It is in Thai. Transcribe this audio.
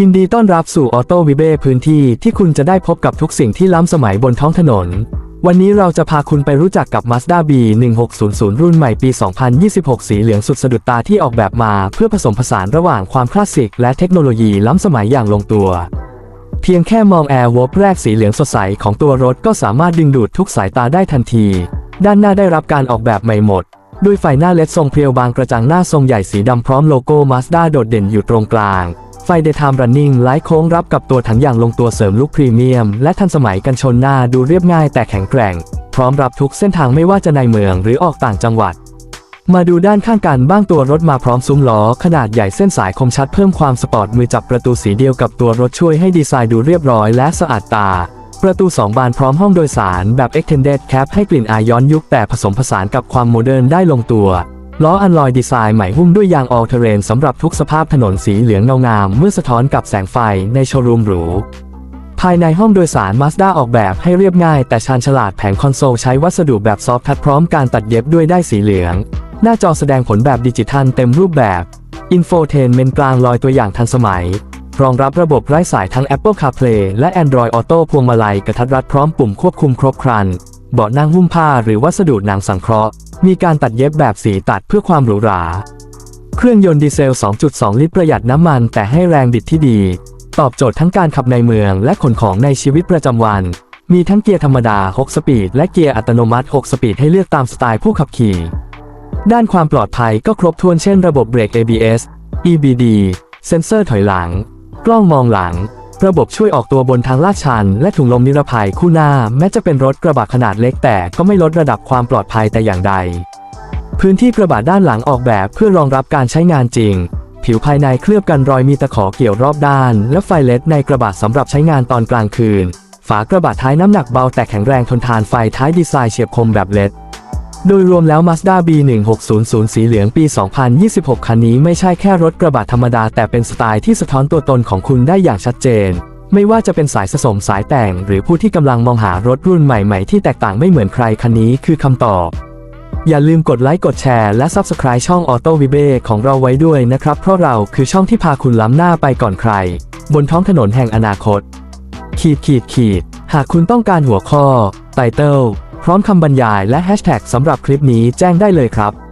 ยินดีต้อนรับสู่ออโต้วิเบ้พื้นที่ที่คุณจะได้พบกับทุกสิ่งที่ล้ำสมัยบนท้องถนน วันนี้เราจะพาคุณไปรู้จักกับ Mazda B 1600 รุ่นใหม่ปี 2026 สีเหลืองสุดสะดุดตาที่ออกแบบมาเพื่อผสมผสานระหว่างความคลาสสิกและเทคโนโลยีล้ำสมัยอย่างลงตัว เพียงแค่มองแอร์วอแรกสีเหลืองสดใสของตัวรถก็สามารถดึงดูดทุกสายตาได้ทันที ด้านหน้าได้รับการออกแบบใหม่หมดด้วยไฟหน้าเลดทรงเพรียวบางกระจังหน้าทรงใหญ่สีดำพร้อมโลโก้ Mazda โดดเด่นอยู่ตรงกลาง ไฟ Daytime Running ไลท์โค้งรับกับตัวถังอย่างลงตัวเสริมลุคพรีเมียม และทันสมัยกันชนหน้าดูเรียบง่ายแต่แข็งแกร่ง พร้อมรับทุกเส้นทางไม่ว่าจะในเมืองหรือออกต่างจังหวัด มาดูด้านข้างกันบ้างตัวรถมาพร้อมซุ้มล้อ ขนาดใหญ่เส้นสายคมชัดเพิ่มความสปอร์ตมือจับประตูสีเดียวกับตัวรถช่วยให้ดีไซน์ดูเรียบร้อยและสะอาดตา ประตู 2 บานพร้อมห้องโดยสารแบบ Extended Cab ให้กลิ่นอายย้อนยุคแต่ผสมผสานกับความโมเดิร์นได้ลงตัว ล้ออันลอยดีไซน์ใหม่หุ้มด้วยยาง All Terrain สำหรับทุกสภาพถนนสีเหลืองเงางามเมื่อสะท้อนกับแสงไฟในโชว์รูมหรู ภายในห้องโดยสาร Mazda ออกแบบให้เรียบง่าย แต่ชาญฉลาดแผงคอนโซลใช้วัสดุแบบซอฟต์ทัชพร้อมการตัดเย็บด้วยได้สีเหลือง หน้าจอแสดงผลแบบดิจิทัลเต็มรูปแบบ Infotainment กลางลอยตัวอย่างทันสมัย รองรับระบบไร้สายทั้ง Apple CarPlay และ Android Auto พวงมาลัยกระทัดรัดพร้อมปุ่มควบคุมครบครัน เบาะนั่งหุ้มผ้าหรือวัสดุหนังสังเคราะห์ มีการตัดเย็บแบบสีตัดเพื่อความหรูหรา เครื่องยนต์ดีเซล 2.2 ลิตรประหยัดน้ำมันแต่ให้แรงบิดที่ดี ตอบโจทย์ทั้งการขับในเมืองและขนของในชีวิตประจำวัน มีทั้งเกียร์ธรรมดา 6 สปีด และเกียร์อัตโนมัติ 6 สปีดให้เลือกตามสไตล์ผู้ขับขี่ ด้านความปลอดภัยก็ครบถ้วนเช่นระบบเบรก ABS EBD เซ็นเซอร์ถอยหลัง กล้องมองหลัง ระบบช่วยออกตัวบนทางลาดชัน และถุงลมนิรภัยคู่หน้า แม้จะเป็นรถกระบะขนาดเล็กแต่ก็ไม่ลดระดับความปลอดภัยแต่อย่างใด พื้นที่กระบะด้านหลังออกแบบเพื่อรองรับการใช้งานจริง ผิวภายในเคลือบกันรอยมีตะขอเกี่ยวรอบด้าน และไฟเลดในกระบะสำหรับใช้งานตอนกลางคืน ฝากระบะท้ายน้ำหนักเบาแต่แข็งแรงทนทานไฟท้ายดีไซน์เฉียบคมแบบเลด โดยรวมแล้ว Mazda B1600 สีเหลืองปี 2026 คันนี้ไม่ใช่แค่รถกระบะธรรมดา แต่เป็นสไตล์ที่สะท้อนตัวตนของคุณได้อย่างชัดเจน ไม่ว่าจะเป็นสายสะสมสายแต่ง หรือผู้ที่กำลังมองหารถรุ่นใหม่ๆ ที่แตกต่างไม่เหมือนใครคันนี้คือคำตอบ อย่าลืมกดไลค์กดแชร์และ Subscribe ช่อง Auto v i b e ของเราไว้ด้วยนะครับ เพราะเราคือช่องที่พาคุณล้ำหน้าไปก่อนใคร บนท้องถนนแห่งอนาคต ขีดขีดขีด หากคุณต้องการหัวข้อไตเติล พร้อมคำบรรยายและแฮชแท็กสำหรับคลิปนี้แจ้งได้เลยครับ